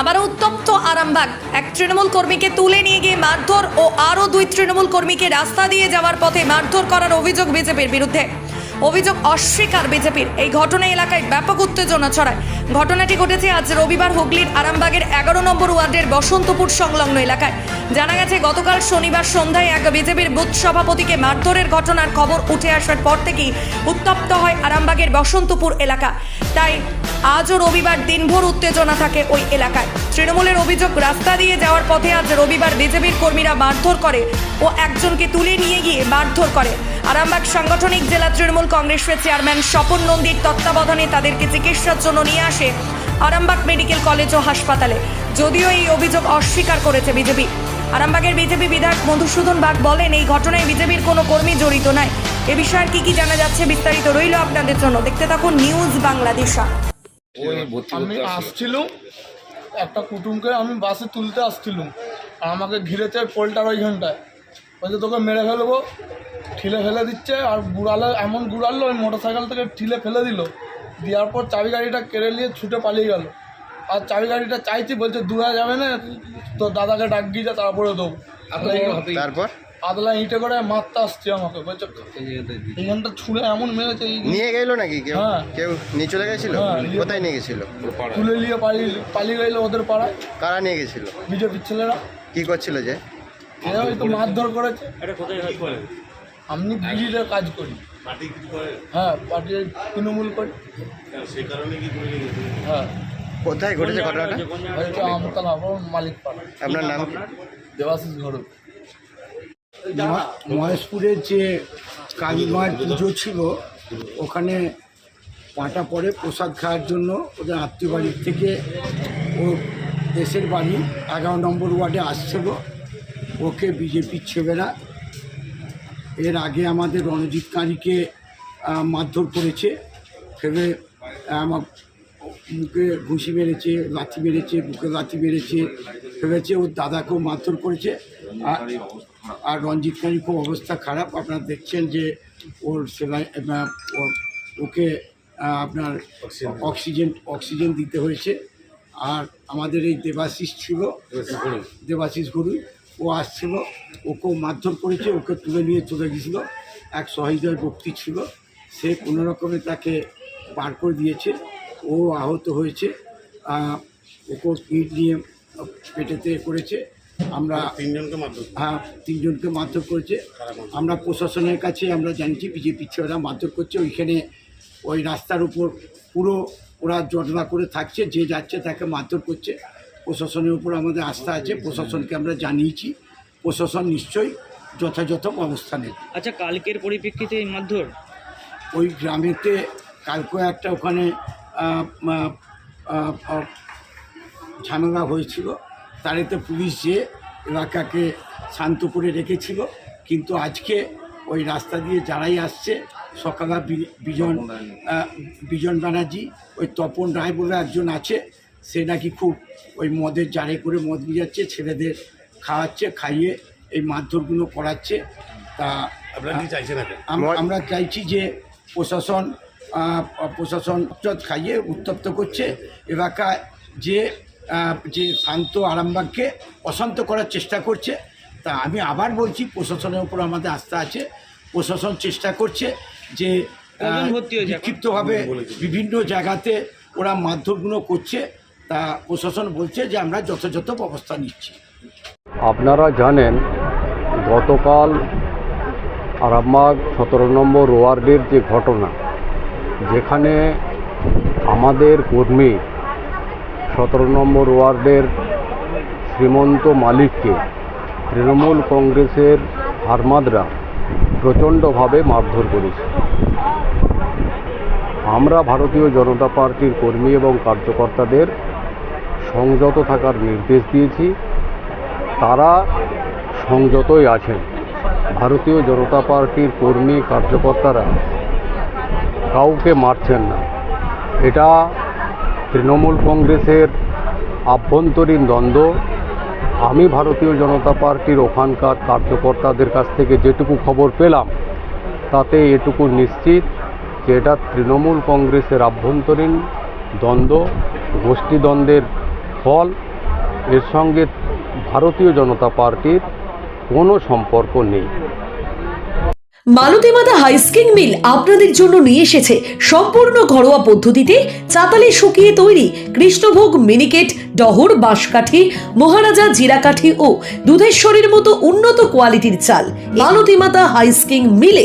আবারও উত্তপ্ত আরামবাগ। এক তৃণমূল কর্মীকে তুলে নিয়ে গিয়ে মারধর ও আরও দুই তৃণমূল কর্মীকে রাস্তা দিয়ে যাওয়ার পথে মারধর করার অভিযোগ বিজেপির বিরুদ্ধে। অভিযোগ অস্বীকার বিজেপির। এই ঘটনা এলাকায় ব্যাপক উত্তেজনা ছড়ায়। ঘটনাটি ঘটেছে আজ রবিবার হুগলির আরামবাগের এগারো নম্বর ওয়ার্ডের বসন্তপুর সংলগ্ন এলাকায়। জানা গেছে, গতকাল শনিবার সন্ধ্যায় এক বিজেপির বুথ সভাপতিকে মারধরের ঘটনার খবর উঠে আসার পর থেকেই উত্তপ্ত হয় আরামবাগের বসন্তপুর এলাকা। তাই আজও রবিবার দিনভর উত্তেজনা থাকে ওই এলাকায়। তৃণমূলের অভিযোগ, রাস্তা দিয়ে যাওয়ার পথে আজ রবিবার বিজেপির কর্মীরা মারধর করে ও একজনকে তুলে নিয়ে গিয়ে মারধর করে। আরামবাগ সাংগঠনিক জেলা তৃণমূল কংগ্রেসের চেয়ারম্যান স্বপন নন্দীর তত্ত্বাবধানে তাদেরকে চিকিৎসার জন্য নিয়ে আসে আরামবাগ মেডিকেল কলেজ ও হাসপাতালে। যদিও এই অভিযোগ অস্বীকার করেছে বিজেপি। আরামবাগের বিজেপি বিধায়ক মধুসূদন বাগ বলেন এই ঘটনায় বিজেপির কোনো কর্মী জড়িত নয় এ বিষয়ে আর কি কি জানা যাচ্ছে বিস্তারিত রইল আপনাদের জন্য। দেখতে থাকুন নিউজ বাংলাদেশা ওই আমি। আসছিলাম একটা কুটুমকে আমি বাসে তুলতে আসছিলাম। আর আমাকে ঘিরেছে পোলটার ওইখানটায় বলছে তোকে মেরে ফেলব ঠিলে ফেলে দিচ্ছে আর গুড়ালে এমন গুড়ালো ওই মোটর সাইকেল থেকে ঠিলে ফেলে দিল দেওয়ার পর চাবি গাড়িটা কেড়ে নিয়ে ছুটে পালিয়ে গেল। আর চাবি গাড়িটা চাইছি বলছে দূরে যাবে না তো দাদাকে ডাক গিয়ে যা তারপরে দেবো। তারপর? আদলা ইঁটে করে মারতে আসছে আমাকে বলছে এইখানটা ছুঁড়ে এমন মেরেছে নিয়ে গেল নাকি কেউ? হ্যাঁ। কেউ নিয়ে চলে গেছিল? হ্যাঁ, কোথায় নিয়ে গেছিল? তুলে নিয়ে পালিয়ে পালিয়ে গেলো ওদের পাড়ায়। কারা নিয়ে গেছিল? বিজেপির ছেলেরা। কি করছিল যে? এরা হয়তো মারধর করেছে। আমি বিজিতে কাজ করি। হ্যাঁ পার্টির তৃণমূল করি। হ্যাঁ। কোথায় ঘটেছে ঘটনাটা? আমতলা মালিক পাড়া। আপনার নাম দেবাশিস ঘরক। মহেশপুরের যে কালী মায়ের পুজো ছিল ওখানে পাটা পরে প্রসাদ খাওয়ার জন্য ওদের আত্মীয় বাড়ির থেকে ও দেশের বাড়ি এগারো নম্বর ওয়ার্ডে আসছিল। ওকে বিজেপির ছেলেরা এর আগে আমাদের রণজিৎ কাঁড়িকে মারধর করেছে ফেলে আমার মুখে ঘুষি মেরেছে লাথি মেরেছে বুকে লাথি মেরেছে ফেলেছে ওর দাদাকেও মারধর করেছে। আর রঞ্জিত কারীর খুব অবস্থা খারাপ। আপনারা দেখছেন যে ওর সেলাই ওকে আপনার অক্সিজেন অক্সিজেন দিতে হয়েছে। আর আমাদের এই দেবাশিস ছিল দেবাশিস গুরু ও আসছিল ওকে মারধর করেছে ওকে তুলে নিয়ে চলে গেছিল। এক সহৃদয় ব্যক্তি ছিল। সে কোনো রকমে তাকে বার করে দিয়েছে। ও আহত হয়েছে। ওকে ইট নিয়ে পেটেতে করেছে। আমরা তিনজনকে মারধর হ্যাঁ তিনজনকে মারধর করেছে। আমরা প্রশাসনের কাছে আমরা জানিয়েছি বিজেপি ছেলেরা মারধর করছে। ওইখানে ওই রাস্তার উপর পুরো ওরা জটলা করে থাকছে। যে যাচ্ছে তাকে মারধর করছে। প্রশাসনের উপর আমাদের আস্থা আছে প্রশাসনকে আমরা জানিয়েছি। প্রশাসন নিশ্চয়ই যথাযথ ব্যবস্থা নেবে। আচ্ছা কালকের পরিপ্রেক্ষিতে এই মারধর? ওই গ্রামেতে কালকে একটা ওখানে ঝামেলা হয়েছিল। তারেতে পুলিশ যে এলাকাকে শান্ত করে রেখেছিল। কিন্তু আজকে ওই রাস্তা দিয়ে যারাই আসছে সকালে বিজন বিজন ব্যানার্জি ওই তপন রায় বলে একজন আছে সে নাকি খুব ওই মদের জারে করে মদ বিজাচ্ছে ছেলেদের খাওয়াচ্ছে খাইয়ে এই মারধরগুলো করাচ্ছে। তা আমরা চাইছি যে প্রশাসন প্রশাসন খাইয়ে উত্তপ্ত করছে। এলাকায় যে যে শান্ত আরামবাগকে অশান্ত করার চেষ্টা করছে তা আমি আবার বলছি প্রশাসনের উপর আমাদের আস্থা আছে। প্রশাসন চেষ্টা করছে যে? বিক্ষিপ্তভাবে বিভিন্ন জায়গাতে ওরা মারধরগুলো করছে। তা প্রশাসন বলছে যে আমরা যথাযথ ব্যবস্থা নিচ্ছি। আপনারা জানেন, গতকাল আরামবাগ সতেরো নম্বর ওয়ার্ডের যে ঘটনা, যেখানে আমাদের কর্মী সতেরো নম্বর ওয়ার্ডের শ্রীমন্ত মালিককে তৃণমূল কংগ্রেসের হারমাদরা প্রচণ্ডভাবে মারধর করেছে। আমরা ভারতীয় জনতা পার্টির কর্মী এবং কার্যকর্তাদের সংযত থাকার নির্দেশ দিয়েছি। তারা সংযতই আছেন। ভারতীয় জনতা পার্টির কর্মী কার্যকর্তারা কাউকে মারছেন না। এটা তৃণমূল কংগ্রেসের আভ্যন্তরীণ দ্বন্দ্ব। আমি ভারতীয় জনতা পার্টির ওখানকার কার্যকর্তাদের কাছ থেকে যেটুকু খবর পেলাম, তাতে এটুকু নিশ্চিত যে এটা তৃণমূল কংগ্রেসের আভ্যন্তরীণ দ্বন্দ্ব, গোষ্ঠীদ্বন্দ্বের ফল, এর সঙ্গে ভারতীয় জনতা পার্টির কোনো সম্পর্ক নেই। মালতীমাতা হাইস্কিং মিল আপনাদের জন্য নিয়ে এসেছে সম্পূর্ণ ঘরোয়া পদ্ধতিতে চাতালে শুকিয়ে তৈরি কৃষ্ণভোগ মিনিকেট, ডহর, বাঁশকাঠি, মহারাজা জিরাকাঠি ও দুধেশ্বরীর মতো উন্নত কোয়ালিটির চাল। মালতীমাতা হাইস্কিং মিলে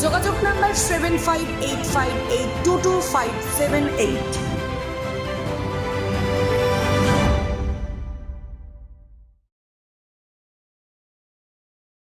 যোগাযোগ number seven five eight five eight two two five seven eight.